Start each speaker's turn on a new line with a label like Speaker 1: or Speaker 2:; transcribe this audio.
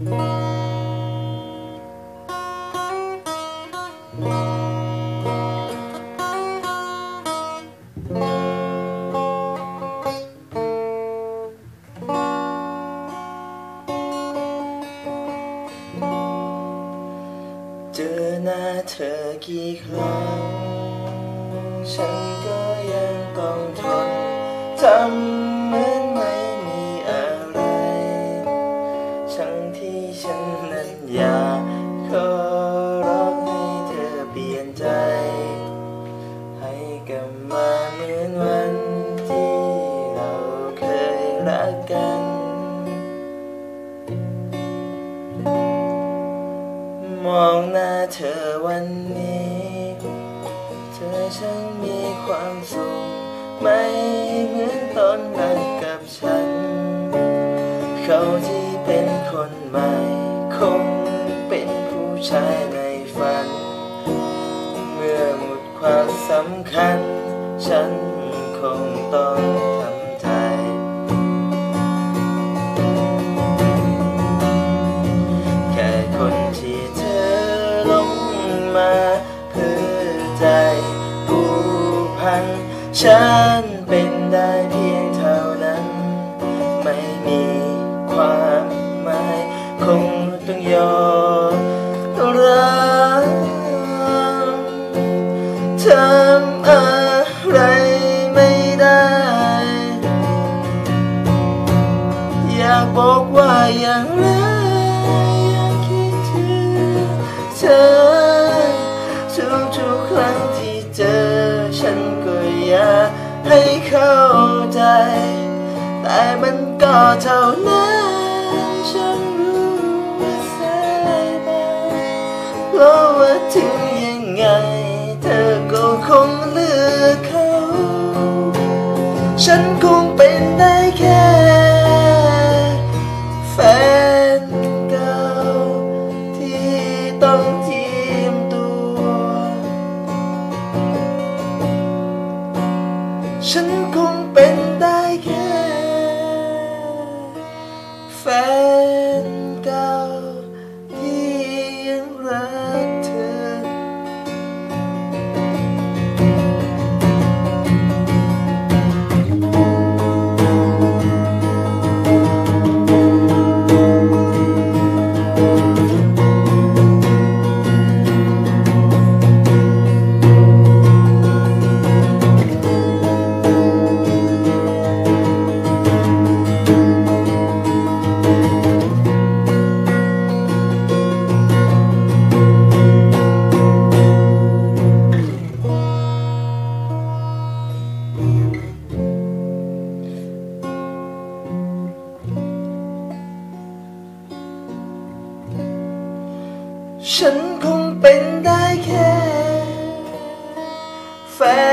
Speaker 1: เจอหน้าเธอกี่ครั้ง ฉันก็ยังต้องทน ใจ ให้กลับมาเหมือนวันที่เราเคยรักกัน มองหน้าเธอวันนี้ เธอช่างมีความสุขไม่เหมือนตอนรักกับฉัน เขาที่เป็นคนใหม่ คงเป็นผู้ชายในฝัน ความสำคัญ ฉันคงต้องทำใจ แค่คนที่เธอลงมาเพื่อใจผูกพัน ฉันเป็นได้เพียงำอะไรไม่ได้ อยากบอกว่าอย่างไรอยากคิดถึงเธอทุกทุกๆครั้งที่เจอ ฉันก็อยากให้เข้าใจ แต่มันก็เท่านั้นฉันรู้ว่าสายไปเพราะว่าถึงยังไง คงเลือกเขา ฉันคงเป็นได้แค่แฟนเก่าที่ต้องทีมตัว ฉันคงเป็นได้แค่ ฉันคงเป็นได้แค่แฟน